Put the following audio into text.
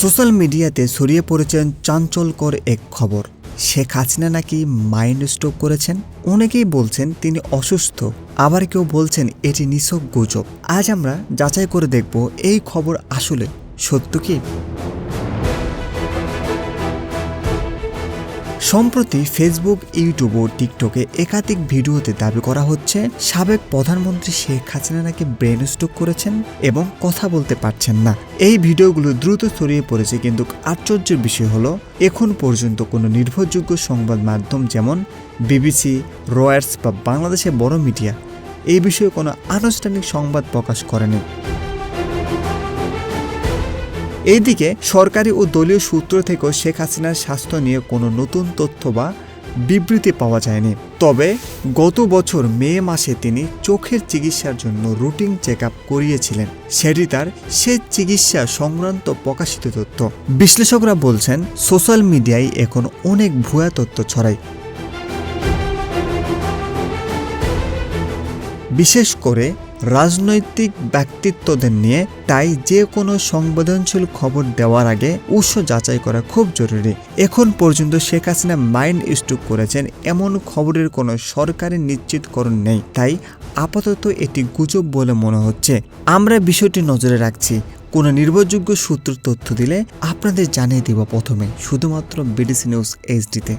Social মিডিয়াতে ছড়িয়ে পড়েছেন চাঞ্চলকর এক খবর। শেখ হাসিনা নাকি মাইন্ড স্ট্রোক করেছেন? অনেকেই বলছেন তিনি অসুস্থ। আবার কেউ বলছেন এটি নিছক গুজব। আজ আমরা যাচাই করে দেখব এই খবর আসলে সত্য কি? সম্প্রতি ফেসবুক ইউটিউব ও টিকটকে একাধিক ভিডিওতে দাবি করা হচ্ছে, সাবেক প্রধানমন্ত্রী শেখ হাসিনা নাকি ব্রেন স্ট্রোক করেছেন এবং কথা বলতে পারছেন না। এই ভিডিওগুলো দ্রুত ছড়িয়ে পড়েছে কিন্তু আশ্চর্যের বিষয় হলো, এখন পর্যন্ত কোনো নির্ভরযোগ্য সংবাদ মাধ্যম যেমন বিবিসি রয়্যার্স বা বাংলাদেশের বড় মিডিয়া, এই বিষয়ে কোনো আনুষ্ঠানিক সংবাদ প্রকাশ করেনি। এইদিকে সরকারি ও দলীয় সূত্র থেকেও শেখ হাসিনার স্বাস্থ্য নিয়ে কোনো নতুন তথ্য বা বিবৃতি পাওয়া যায়নি। তবে গত বছর মে মাসে তিনি চোখের চিকিৎসার জন্য রুটিন চেক করিয়েছিলেন। সেটি তার সে চিকিৎসা সংক্রান্ত প্রকাশিত তথ্য। বিশ্লেষকরা বলছেন, সোশ্যাল মিডিয়ায় এখন অনেক ভুয়া তথ্য ছড়ায়। বিশেষ করে রাজনৈতিক ব্যক্তিত্বদের নিয়ে তাই যে কোনো সংবেদনশীল খবর দেওয়ার আগে উৎস যাচাই করা খুব জরুরি। এখন পর্যন্ত শেখ হাসিনা মাইন্ড স্ট্রোক করেছেন, এমন খবরের কোনো সরকারি নিশ্চিতকরণ নেই। তাই আপাতত এটি গুজব বলে মনে হচ্ছে। আমরা বিষয়টি নজরে রাখছি। কোনো নির্ভরযোগ্য সূত্র তথ্য দিলে আপনাদের জানিয়ে দেব প্রথমে। শুধুমাত্র বিডিসি নিউজ এইচডিতে।